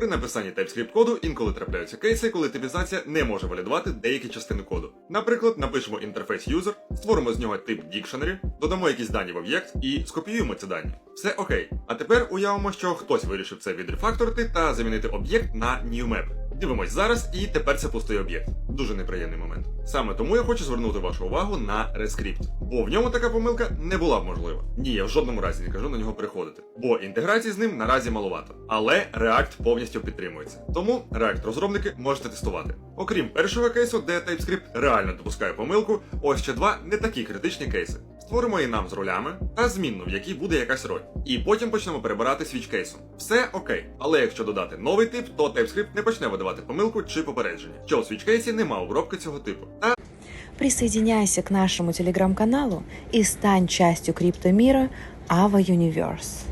При написанні TypeScript коду інколи трапляються кейси, коли типізація не може валідувати деякі частини коду. Наприклад, напишемо інтерфейс user, створимо з нього тип dictionary, додамо якісь дані в об'єкт і скопіюємо ці дані. Все окей. А тепер уявимо, що хтось вирішив це відрефакторити та замінити об'єкт на newmap. Дивимось зараз, і тепер це пустий об'єкт. Дуже неприємний момент. Саме тому я хочу звернути вашу увагу на Rescript, бо в ньому така помилка не була б можлива. Ні, я в жодному разі не кажу на нього переходити, бо інтеграції з ним наразі маловато. Але React повністю підтримується. Тому React розробники можете тестувати. Окрім першого кейсу, де TypeScript реально допускає помилку, ось ще два не такі критичні кейси. Створимо і нам з ролями та змінну, в якій буде якась роль. І потім почнемо перебирати свіч кейсом. Все окей. Але якщо додати новий тип, то TypeScript не почне видавати помилку чи попередження, що у свіч кейсі нема обробки цього типу. Та Присоединяйся к нашему телеграм-каналу и стань частью криптомира Ava Universe.